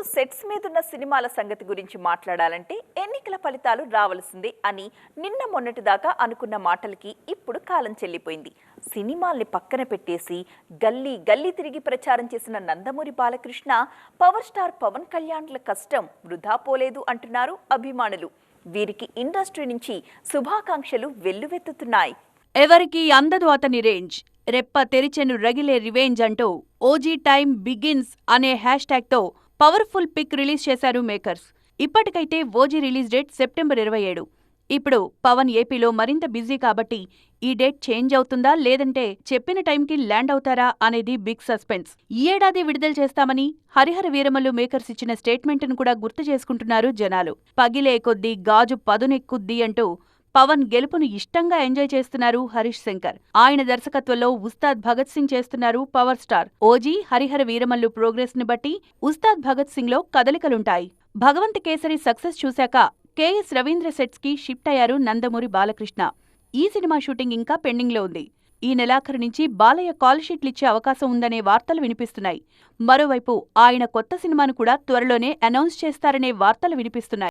ఇప్పుడు సెట్స్ మీదున్న సినిమాల సంగతి గురించి మాట్లాడాలంటే ఎన్నికల ఫలితాలు రావాల్సిందే అని నిన్న మొన్నటి దాకా అనుకున్న మాటలకి ఇప్పుడు కాలం చెల్లిపోయింది. సినిమాల్ని పక్కన పెట్టేసి గల్లీ గల్లీ తిరిగి ప్రచారం చేసిన నందమూరి బాలకృష్ణ పవర్ స్టార్ పవన్ కళ్యాణ్ల కష్టం వృధా పోలేదు అంటున్నారు అభిమానులు. వీరికి ఇండస్ట్రీ నుంచి శుభాకాంక్షలు వెల్లువెత్తుతున్నాయి. ఎవరికి అందదు అతని రేంజ్. రెప్ప తెరిచెను రగిలే రివెంజ్ అంటూ ఓజీ టైమ్ బిగిన్స్ అనే హ్యాష్ ట్యాగ్తో పవర్ఫుల్ పిక్ రిలీజ్ చేశారు మేకర్స్. ఇప్పటికైతే ఓజీ రిలీజ్ డేట్ సెప్టెంబర్ ఇరవై ఏడు. ఇప్పుడు పవన్ ఏపీలో మరింత బిజీ కాబట్టి ఈ డేట్ చేంజ్ అవుతుందా లేదంటే చెప్పిన టైంకి ల్యాండ్ అవుతారా అనేది బిగ్ సస్పెన్స్. ఈ ఏడాది విడుదల చేస్తామని హరిహర వీరమల్లు మేకర్స్ ఇచ్చిన స్టేట్మెంట్ను కూడా గుర్తు చేసుకుంటున్నారు జనాలు. పగిలే కొద్దీ గాజు పదునెక్కుద్ది అంటూ పవన్ గెలుపును ఇష్టంగా ఎంజాయ్ చేస్తున్నారు హరీష్ శంకర్. ఆయన దర్శకత్వంలో ఉస్తాద్ భగత్ సింగ్ చేస్తున్నారు power star. OG Harihara Veeramallu ప్రోగ్రెస్ని బట్టి ఉస్తాద్ భగత్ సింగ్లో కదలికలుంటాయి. భగవంత్ కేసరి సక్సెస్ చూశాక కెఎస్ రవీంద్ర సెట్స్కి షిఫ్ట్ అయ్యారు నందమూరి బాలకృష్ణ. ఈ సినిమా షూటింగ్ ఇంకా పెండింగ్లో ఉంది. ఈ నెలాఖరు నుంచి బాలయ్య కాల్ షీట్లిచ్చే అవకాశం ఉందనే వార్తలు వినిపిస్తున్నాయి. మరోవైపు ఆయన కొత్త సినిమాను కూడా త్వరలోనే అనౌన్స్ చేస్తారనే వార్తలు వినిపిస్తున్నాయి.